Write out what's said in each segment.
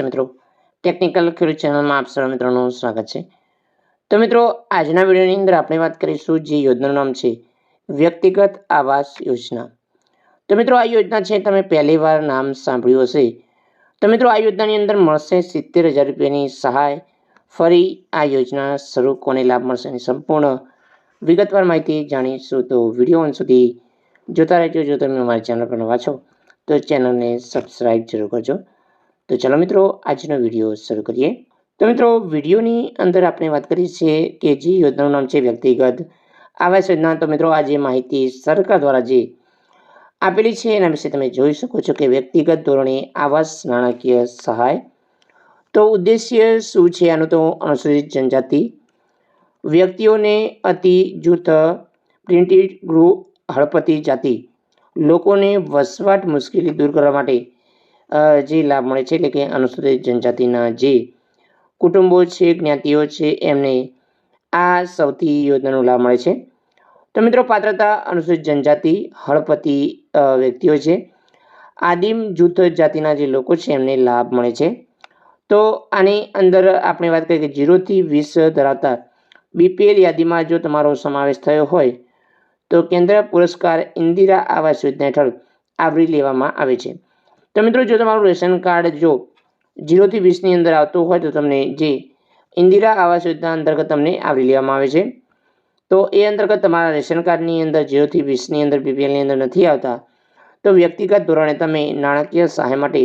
મિત્રો. ટેકનિકલ ખેડૂત ચેનલમાં આપ સર્વ મિત્રોનું સ્વાગત છે. તો મિત્રો, આજના વિડીયોની અંદર આપણે વાત કરીશું જે યોજનાનું નામ છે વ્યક્તિગત આવાસ યોજના. તો મિત્રો, આ યોજના છે, તમે પહેલી વાર નામ સાંભળ્યું હશે. તો મિત્રો, આ યોજનાની અંદર મળશે સિત્તેર હજાર રૂપિયાની સહાય. ફરી આ યોજના શરૂ કોને લાભ મળશે એની સંપૂર્ણ વિગતવાર માહિતી જાણીશું. તો વીડિયો અંત સુધી જોતા રહેજો. જો તમે અમારી ચેનલ પર નવા છો, તો ચેનલને સબસ્ક્રાઈબ જરૂર કરજો. તો ચલો મિત્રો, આજનો વીડિયો શરૂ કરીએ. તો મિત્રો, વિડીયોની અંદર આપણે વાત કરી છે કે જે યોજનાનું નામ છે વ્યક્તિગત આવાસ યોજના. તો મિત્રો, આ જે માહિતી સરકાર દ્વારા જે આપેલી છે, એના વિશે તમે જોઈ શકો છો કે વ્યક્તિગત ધોરણે આવાસ નાણાકીય સહાય. તો ઉદ્દેશ્ય શું છે? આનું તો અનુસૂચિત જનજાતિ. વ્યક્તિઓને અતિ જૂથ પ્રિન્ટેડ ગૃહ હળપતિ જાતિ. લોકોને વસવાટ મુશ્કેલી દૂર કરવા માટે જે લાભ મળે છે એટલે કે અનુસૂચિત જનજાતિના જે કુટુંબો છે, જ્ઞાતિઓ છે, એમને આ સૌથી યોજનાનો લાભ મળે છે. તો મિત્રો પાત્રતા અનુસૂચિત જનજાતિ, હળપતિ વ્યક્તિઓ છે. આદિમ જૂથ જાતિના જે લોકો છે, એમને લાભ મળે છે. તો આની અંદર આપણે વાત કરીએ કે જીરોથી વીસ ધરાવતા બીપીએલ યાદીમાં જો તમારો સમાવેશ થયો હોય, તો કેન્દ્ર પુરસ્કાર ઇન્દિરા આવાસ યોજના હેઠળ આવરી લેવામાં આવે છે. તો મિત્રો, જો તમારું રેશન કાર્ડ જો જીરોથી વીસની અંદર આવતું હોય તો તમને જે ઇન્દિરા આવાસ યોજના અંતર્ગત તમને આવરી લેવામાં આવે છે. તો એ અંતર્ગત તમારા રેશન કાર્ડની અંદર જીરોથી વીસની અંદર બીપીએલની અંદર નથી આવતા, તો વ્યક્તિગત ધોરણે તમે નાણાકીય સહાય માટે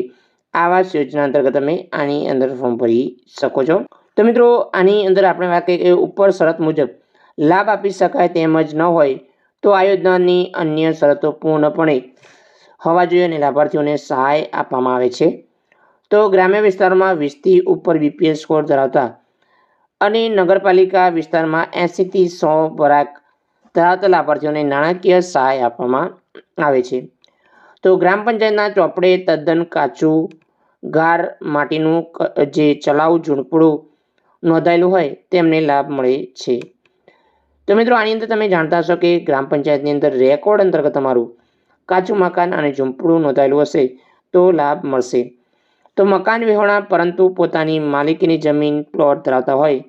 આવાસ યોજના અંતર્ગત તમે આની અંદર ફોર્મ ભરી શકો છો. તો મિત્રો, આની અંદર આપણે વાત કરીએ કે ઉપર શરત મુજબ લાભ આપી શકાય તેમજ ન હોય તો આ યોજનાની અન્ય શરતો પૂર્ણપણે હોવા જોઈએ અને લાભાર્થીઓને સહાય આપવામાં આવે છે. તો ગ્રામ્ય વિસ્તારોમાં વીસથી ઉપર બીપીએલ સ્કોર ધરાવતા અને નગરપાલિકા વિસ્તારમાં એંસીથી સો બરાક ધરાવતા લાભાર્થીઓને નાણાકીય સહાય આપવામાં આવે છે. તો ગ્રામ પંચાયતના ચોપડે તદ્દન કાચું ગાર માટીનું જે ચલાઉ ઝૂંપડું નોંધાયેલું હોય તેમને લાભ મળે છે. તો મિત્રો આની અંદર તમે જાણતા હશો કે ગ્રામ પંચાયતની અંદર રેકોર્ડ અંતર્ગત તમારું કાચું મકાન અને ઝૂંપડું નોંધાયેલું હશે તો લાભ મળશે. તો મકાન વિહોણા પરંતુ પોતાની માલિકીની જમીન પ્લોટ ધરાવતા હોય.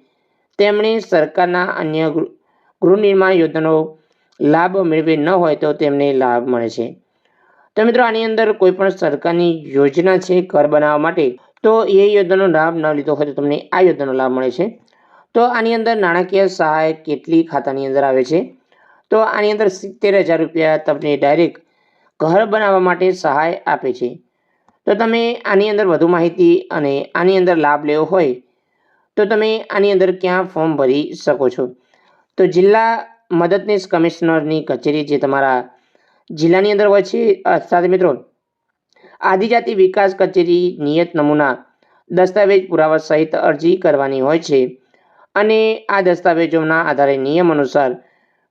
તેમણે સરકારના અન્ય ગૃહ નિર્માણ યોજનાનો લાભ મેળવે ન હોય તો તેમને લાભ મળે છે. તો મિત્રો, આની અંદર કોઈ પણ સરકારની યોજના છે ઘર બનાવવા માટે? તો એ યોજનાનો લાભ ન લીધો હોય તો તમને આ યોજનાનો લાભ મળે છે. તો આની અંદર નાણાકીય સહાય કેટલી ખાતાની અંદર આવે છે? તો આની અંદર સિત્તેર હજાર રૂપિયા તમને ડાયરેક્ટ ઘર બનાવવા માટે સહાય આપે છે. તો તમે આની અંદર વધુ માહિતી અને આની અંદર લાભ લેવો હોય, તો તમે આની અંદર ક્યાં ફોર્મ ભરી શકો છો? તો જિલ્લા મદદનીશ કમિશનરની કચેરી જે તમારા જિલ્લાની અંદર હોય છે સાથે મિત્રો, આદિજાતિ વિકાસ કચેરી નિયત નમૂના દસ્તાવેજ પુરાવા સહિત અરજી કરવાની હોય છે અને આ દસ્તાવેજોના આધારે નિયમ અનુસાર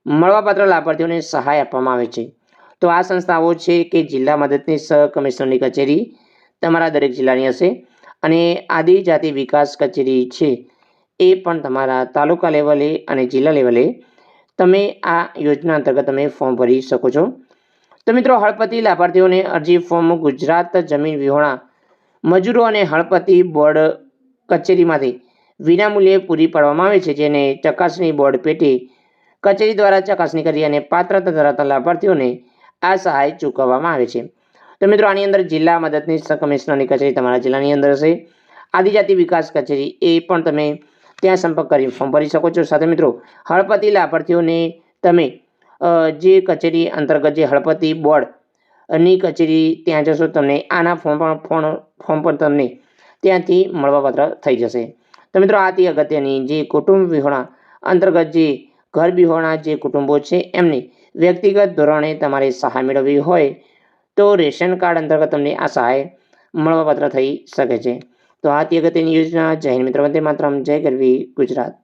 મળવાપાત્ર લાભાર્થીઓને સહાય આપવામાં આવે છે. તો આ સંસ્થાઓ છે કે જિલ્લા મદદની સહ કમિશનરની કચેરી તમારા દરેક જિલ્લાની હશે. અને આદિજાતિ વિકાસ કચેરી છે એ પણ તમારા તાલુકા લેવલે અને જિલ્લા લેવલે તમે આ યોજના અંતર્ગત તમે ફોર્મ ભરી શકો છો. તો મિત્રો, હળપતિ લાભાર્થીઓને અરજી ફોર્મ ગુજરાત જમીન વિહોણા મજૂરો અને હળપતિ બોર્ડ કચેરીમાંથી વિનામૂલ્યે પૂરી પાડવામાં આવે છે, જેને ચકાસણી બોર્ડ પેટે કચેરી દ્વારા ચકાસણી કરી અને પાત્રતા ધરાવતા લાભાર્થીઓને આ સહાય ચૂકવવામાં આવે છે. તો મિત્રો, આની અંદર જિલ્લા મદદનીશ કમિશનરની કચેરી તમારા જિલ્લાની અંદર હશે. આદિજાતિ વિકાસ કચેરી, એ પણ તમે ત્યાં સંપર્ક કરી ફોર્મ ભરી શકો છો. સાથે મિત્રો, હળપતિ લાભાર્થીઓને તમે જે કચેરી અંતર્ગત જે હળપતિ બોર્ડની કચેરી ત્યાં જશો, તમને આના ફોર્મ પણ ફોન ફોર્મ પણ તમને ત્યાંથી મળવાપાત્ર થઈ જશે. તો મિત્રો, આ તે અગત્યની જે કુટુંબ વિહોણા અંતર્ગત જે ઘર વિહોણા જે કુટુંબો છે, એમને વ્યક્તિગત ધોરણે તમારે સહાય મેળવવી હોય તો રેશન કાર્ડ અંતર્ગત તમને આ સહાય મળવાપાત્ર થઈ શકે છે. તો આ તે અગત્યની યોજના. હિન્દ મિત્ર. વંદે માતરમ. જય ગરવી ગુજરાત.